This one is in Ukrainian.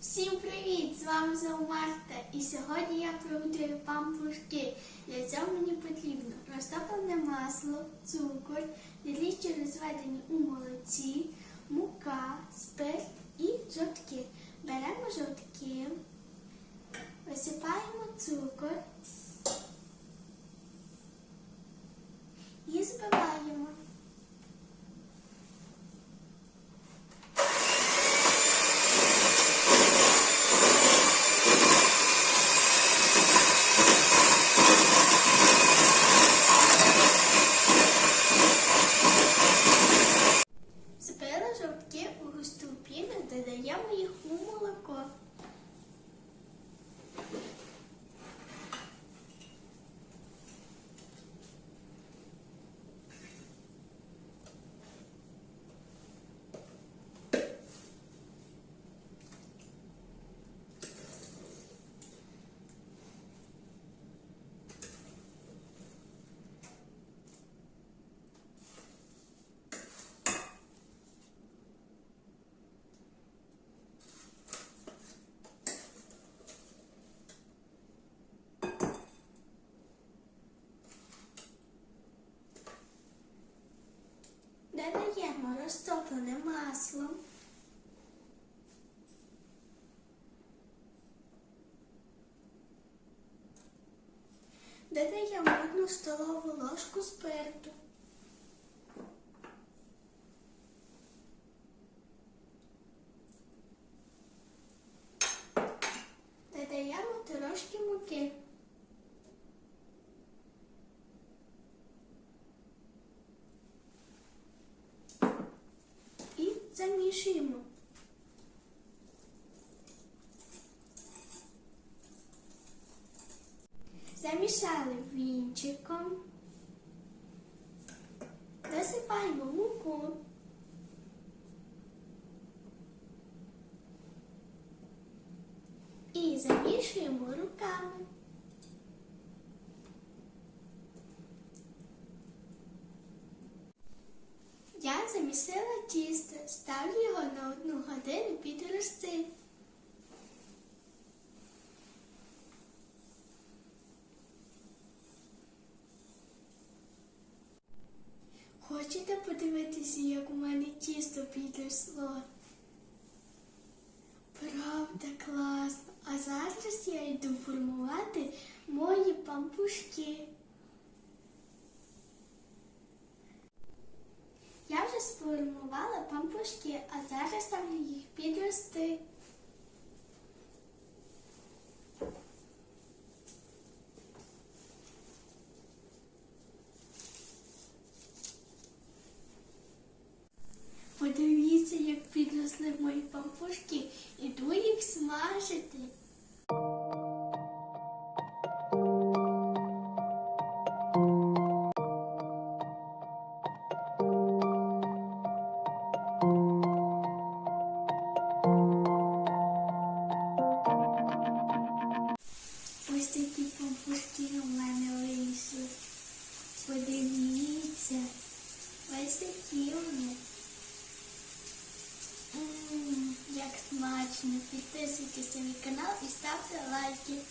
Всім привіт! З вами знову Марта. І сьогодні я приготую пампушки. Для цього мені потрібно розтоплене масло, цукор, дріжджі розведені у молоці, мука, спирт і жовтки. Беремо жовтки, висипаємо цукор і збиваємо. Густу додаємо їх у молоко. Додаємо розтоплене масло. Додаємо одну столову ложку спирту. Додаємо трошки муки. І замішуємо. Замішали вінчиком. Досипаємо муку. І замішуємо руками. Я замісила тісто, ставлю його на одну годину підрости. Хочете подивитися, як у мене тісто підросло? Правда, класно. А зараз я йду формувати мої пампушки. Я вже сформувала пампушки, а зараз ставлю їх підрости. Подивіться, як підросли мої пампушки. Іду їх смажити. Як смачно. Підписуйтесь на мій канал і ставте лайки.